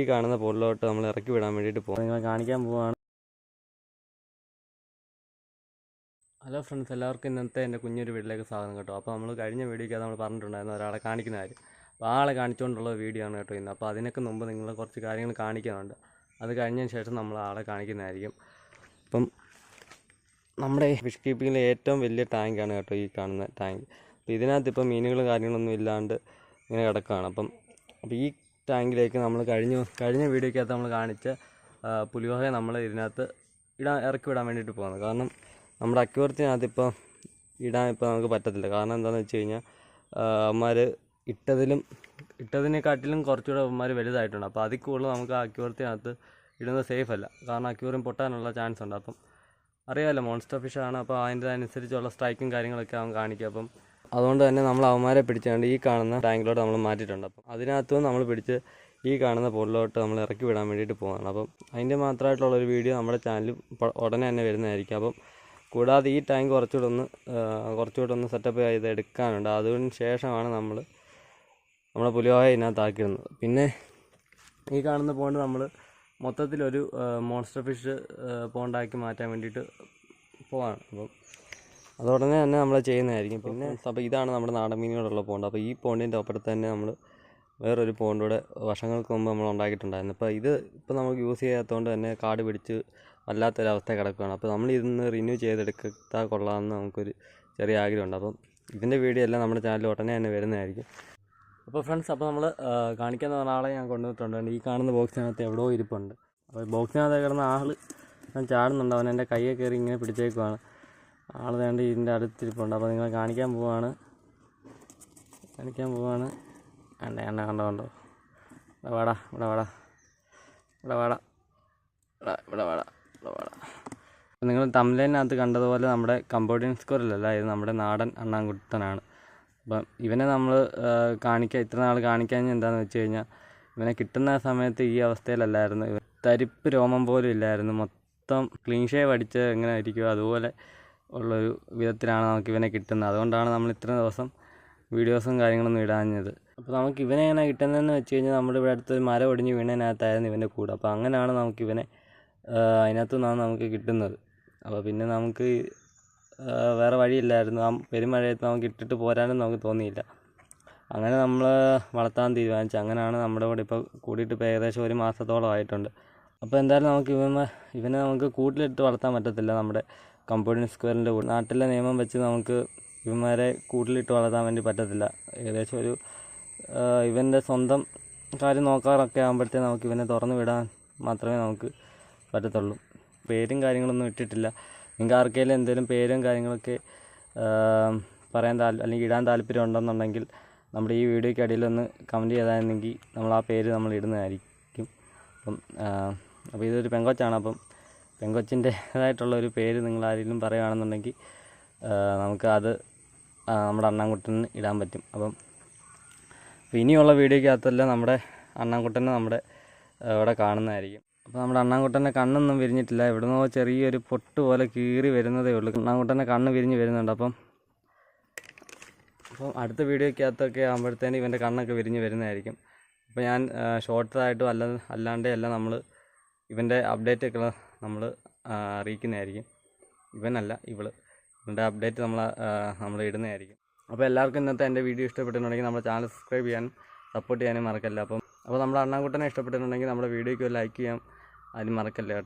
ഈ കാണുന്ന പോളിലോട്ട് നമ്മൾ ഇറക്കി വിടാൻ വേണ്ടിയിട്ട് പോകും നിങ്ങളെ കാണിക്കാൻ പോവാണ്. ഹലോ ഫ്രണ്ട്സ് എല്ലാവർക്കും ഇന്നത്തെ എന്റെ കുഞ്ഞൊരു വീട്ടിലേക്ക് സ്വാഗതം കേട്ടോ. അപ്പോൾ നമ്മൾ കഴിഞ്ഞ വീഡിയോയ്ക്ക് നമ്മൾ പറഞ്ഞിട്ടുണ്ടായിരുന്നു ഒരാളെ കാണിക്കുന്ന കാര്യം. അപ്പോൾ ആളെ കാണിച്ചുകൊണ്ടുള്ള വീഡിയോ ആണ് കേട്ടോ ഇന്ന്. അപ്പോൾ അതിനൊക്കെ മുമ്പ് നിങ്ങൾ കുറച്ച് കാര്യങ്ങൾ കാണിക്കാനുണ്ട്. അത് കഴിഞ്ഞതിന് ശേഷം നമ്മൾ ആളെ കാണിക്കുന്നതായിരിക്കും. അപ്പം നമ്മുടെ ഫിഷ് കീപ്പിങ്ങിലെ ഏറ്റവും വലിയ ടാങ്കാണ് കേട്ടോ ഈ കാണുന്ന ടാങ്ക് അപ്പോൾ ഇതിനകത്ത് ഇപ്പോൾ മീനുകളും കാര്യങ്ങളൊന്നും ഇല്ലാണ്ട് ഇങ്ങനെ കിടക്കുകയാണ്. അപ്പം അപ്പോൾ ഈ ടാങ്കിലേക്ക് നമ്മൾ കഴിഞ്ഞ. കഴിഞ്ഞ വീഡിയോക്കകത്ത് നമ്മൾ കാണിച്ച പുലിവാഹയെ നമ്മൾ ഇതിനകത്ത് ഇടാൻ ഇറക്കി വിടാൻ വേണ്ടിയിട്ട് പോകുന്നത് കാരണം നമ്മുടെ അക്യൂർത്തിനകത്ത് ഇപ്പോൾ ഇടാൻ ഇപ്പോൾ നമുക്ക് പറ്റത്തില്ല. കാരണം എന്താണെന്ന് വെച്ച് കഴിഞ്ഞാൽ അവന്മാർ ഇട്ടതിലും ഇട്ടതിനെക്കാട്ടിലും കുറച്ചുകൂടെ അവന്മാർ വലുതായിട്ടുണ്ട്. അപ്പോൾ അതിൽ കൂടുതൽ നമുക്ക് ആ അക്യൂർത്തിനകത്ത് ഇടുന്നത് സേഫ് അല്ല. കാരണം അക്യൂറിയം പൊട്ടാനുള്ള ചാൻസ് ഉണ്ട്. അപ്പം അറിയാമല്ലോ മോൺസ്റ്റർ ഫിഷ് ആണ്. അപ്പോൾ അതിന്റെ അനുസരിച്ചുള്ള സ്ട്രൈക്കും കാര്യങ്ങളൊക്കെ അവൻ കാണിക്കും. അപ്പം അതുകൊണ്ട് തന്നെ നമ്മൾ അവന്മാരെ പിടിച്ചുകൊണ്ട് ഈ കാണുന്ന ടാങ്കിലോട്ട് നമ്മൾ മാറ്റിയിട്ടുണ്ട്. അപ്പം അതിനകത്തും നമ്മൾ പിടിച്ച് ഈ കാണുന്ന പോളിലോട്ട് നമ്മൾ ഇറക്കി വിടാൻ വേണ്ടിയിട്ട് പോകുകയാണ് അപ്പം അതിന്റെ മാത്രമായിട്ടുള്ള ഒരു വീഡിയോ നമ്മുടെ ചാനലിൽ ഉടനെ തന്നെ വരുന്നതായിരിക്കും. അപ്പം കൂടാതെ ഈ ടാങ്ക് കുറച്ചുകൂടെ ഒന്ന് കുറച്ചുകൂടെ ഒന്ന് സെറ്റപ്പ് ചെയ്ത് എടുക്കാനുണ്ട്. അതിന് ശേഷമാണ് നമ്മൾ നമ്മുടെ പുലിവായ ഇതിനകത്ത് ആക്കിയിരുന്നത്. പിന്നെ ഈ കാണുന്ന പോണ്ട് നമ്മൾ മൊത്തത്തിലൊരു മോൺസ്റ്റർ ഫിഷ് പോണ്ടാക്കി മാറ്റാൻ വേണ്ടിയിട്ട് പോവാണ്. അപ്പം അത് ഉടനെ തന്നെ നമ്മൾ ചെയ്യുന്നതായിരിക്കും. പിന്നെ അപ്പോൾ ഇതാണ് നമ്മുടെ നാടൻ മീനുകളുള്ള പോണ്ട്. അപ്പോൾ ഈ പോണ്ടിന്റെ അപ്പുറത്ത് തന്നെ നമ്മൾ വേറൊരു പോണ്ടൂടെ വർഷങ്ങൾക്ക് മുമ്പ് നമ്മൾ ഉണ്ടാക്കിയിട്ടുണ്ടായിരുന്നു. അപ്പോൾ ഇത് ഇപ്പോൾ നമുക്ക് യൂസ് ചെയ്യാത്തതുകൊണ്ട് തന്നെ കാട് പിടിച്ച് വല്ലാത്തൊരവസ്ഥ കിടക്കുകയാണ്. അപ്പോൾ നമ്മൾ ഇതൊന്ന് റിന്യൂ ചെയ്തെടുത്താൽ കൊള്ളാമെന്ന് നമുക്കൊരു ചെറിയ ആഗ്രഹമുണ്ട്. അപ്പം ഇതിന്റെ വീഡിയോ എല്ലാം നമ്മുടെ ചാനലിൽ ഉടനെ തന്നെ വരുന്നതായിരിക്കും. അപ്പോൾ ഫ്രണ്ട്സ് അപ്പോൾ നമ്മൾ കാണിക്കാൻ ഒരാളെ ഞാൻ കൊണ്ടുവന്നിട്ടുണ്ട്. ഈ കാണുന്ന ബോക്സിനകത്ത് എവിടെയോ ഇരിപ്പുണ്ട്. അപ്പോൾ ബോക്സിനകത്ത് കിടന്ന ആൾ ഞാൻ ചാടുന്നുണ്ട്. അവൻ എന്റെ കയ്യെ കയറി ഇങ്ങനെ പിടിച്ചേക്കുവാണ്. ആൾ വേണ്ട ഇതിന്റെ അടുത്തിരിപ്പുണ്ട്. അപ്പോൾ നിങ്ങളെ കാണിക്കാൻ പോവാണ്. കാണിക്കാൻ പോവാണ്. വേണ്ട വേണ്ട കണ്ടോ കണ്ടോ ഇവിടെ വാടാ ഇവിടെ വാടാ. ഇവിടെ വാടാ. ഇവിടെ വാടാ ഇവിടെ വാടാ. നിങ്ങൾ തമിഴിനകത്ത് കണ്ടതുപോലെ നമ്മുടെ കമ്പോഡിയൻ സ്കോറിലല്ല ഇത് നമ്മുടെ നാടൻ അണ്ണാൻകുട്ടനാണ് അപ്പം ഇവനെ നമ്മൾ കാണിക്കാൻ ഇത്ര നാൾ കാണിക്കാൻ എന്താണെന്ന് വെച്ച് കഴിഞ്ഞാൽ ഇവനെ കിട്ടുന്ന സമയത്ത് ഈ അവസ്ഥയിലല്ലായിരുന്നു. തരിപ്പ് രോമം പോലും ഇല്ലായിരുന്നു. മൊത്തം ക്ലീൻ ഷേവ് അടിച്ച് എങ്ങനെ ഇരിക്കുമോ അതുപോലെ ഉള്ളൊരു വിധത്തിലാണ് നമുക്ക് ഇവനെ കിട്ടുന്നത്. അതുകൊണ്ടാണ് നമ്മൾ ഇത്ര ദിവസം വീഡിയോസും കാര്യങ്ങളൊന്നും ഇടാഞ്ഞത്. അപ്പോൾ നമുക്ക് ഇവനെ എങ്ങനെ കിട്ടുന്നതെന്ന് വെച്ച് കഴിഞ്ഞാൽ നമ്മുടെ ഇവിടെ അടുത്തൊരു മരം ഒടിഞ്ഞ് വീണതിനകത്തായിരുന്നു ഇവന്റെ കൂടെ. അപ്പോൾ അങ്ങനെയാണ് നമുക്ക് ഇവനെ അതിനകത്തു നിന്നാണ് നമുക്ക് കിട്ടുന്നത്. അപ്പോൾ പിന്നെ നമുക്ക് വേറെ വഴിയില്ലായിരുന്നു. ആ പെരുമഴയത്ത് നമുക്ക് ഇട്ടിട്ട് പോരാനും നമുക്ക് തോന്നിയില്ല. അങ്ങനെ നമ്മൾ വളർത്താൻ തീരുമാനിച്ചു. അങ്ങനെയാണ് നമ്മുടെ കൂടെ ഇപ്പോൾ കൂടിയിട്ട് ഇപ്പോൾ ഏകദേശം ഒരു മാസത്തോളം ആയിട്ടുണ്ട്. അപ്പോൾ എന്തായാലും നമുക്ക് ഇവനെ ഇവനെ നമുക്ക് കൂട്ടിലിട്ട് വളർത്താൻ പറ്റത്തില്ല. നമ്മുടെ കമ്പോഡിയൻ സ്ക്വയറിന്റെ കൂടെ നാട്ടിലെ നിയമം വെച്ച് നമുക്ക് ഇവന്മാരെ കൂട്ടിലിട്ട് വളർത്താൻ വേണ്ടി പറ്റത്തില്ല. ഏകദേശം ഒരു ഇവന്റെ സ്വന്തം കാര്യം നോക്കാറൊക്കെ ആകുമ്പോഴത്തേ നമുക്ക് ഇവനെ തുറന്നു വിടാൻ മാത്രമേ നമുക്ക് പറ്റത്തുള്ളൂ. പേരും കാര്യങ്ങളൊന്നും ഇട്ടിട്ടില്ല. നിങ്ങൾക്ക് ആർക്കെങ്കിലും എന്തെങ്കിലും പേരും കാര്യങ്ങളൊക്കെ പറയാൻ താൽ അല്ലെങ്കിൽ ഇടാൻ താല്പര്യം ഉണ്ടെന്നുണ്ടെങ്കിൽ നമ്മുടെ ഈ വീഡിയോയ്ക്ക് അടിയിലൊന്ന് കമന്റ് ചെയ്തായിരുന്നെങ്കിൽ നമ്മൾ ആ പേര് നമ്മൾ ഇടുന്നതായിരിക്കും. അപ്പം അപ്പോൾ ഇതൊരു പെങ്കൊച്ചാണ്. അപ്പം പെങ്കൊച്ചിന്റേതായിട്ടുള്ള ഒരു പേര് നിങ്ങൾ ആരെങ്കിലും പറയുകയാണെന്നുണ്ടെങ്കിൽ നമുക്ക് അത് നമ്മുടെ അണ്ണാൻകുട്ടന് ഇടാൻ പറ്റും. അപ്പം ഇനിയുള്ള വീഡിയോയ്ക്കകത്തെല്ലാം നമ്മുടെ അണ്ണാൻകുട്ടനെ നമ്മുടെ ഇവിടെ കാണുന്നതായിരിക്കും. അപ്പോൾ നമ്മുടെ അണ്ണാൻകുട്ടന്റെ കണ്ണൊന്നും വിരിഞ്ഞിട്ടില്ല. ഇവിടുന്നോ ചെറിയൊരു പൊട്ട് പോലെ കീറി വരുന്നതേ ഉള്ളൂ. അണ്ണാൻകുട്ടന്റെ കണ്ണ് വിരിഞ്ഞ് വരുന്നുണ്ട്. അപ്പം അപ്പം അടുത്ത വീഡിയോയ്ക്കകത്തൊക്കെ ആകുമ്പോഴത്തേനും ഇവന്റെ കണ്ണൊക്കെ വിരിഞ്ഞ് വരുന്നതായിരിക്കും. അപ്പോൾ ഞാൻ ഷോർട്ടായിട്ടും അല്ല അല്ലാണ്ടേ അല്ല നമ്മൾ ഇവന്റെ അപ്ഡേറ്റ് ഒക്കെ നമ്മൾ അറിയിക്കുന്നതായിരിക്കും. ഇവനല്ല ഇവൾ ഇവന്റെ അപ്ഡേറ്റ് നമ്മൾ നമ്മൾ ഇടുന്നതായിരിക്കും. അപ്പോൾ എല്ലാവർക്കും ഇന്നത്തെ എന്റെ വീഡിയോ ഇഷ്ടപ്പെട്ടിട്ടുണ്ടെങ്കിൽ നമ്മുടെ ചാനൽ സബ്സ്ക്രൈബ് ചെയ്യാനും സപ്പോർട്ട് ചെയ്യാനും മറക്കല്ല. അപ്പം അപ്പോൾ നമ്മുടെ അണ്ണാൻകുട്ടനെ ഇഷ്ടപ്പെട്ടിട്ടുണ്ടെങ്കിൽ നമ്മുടെ വീഡിയോയ്ക്ക് ലൈക്ക് ചെയ്യാം. അതിന് മറക്കല്ല കേട്ടോ.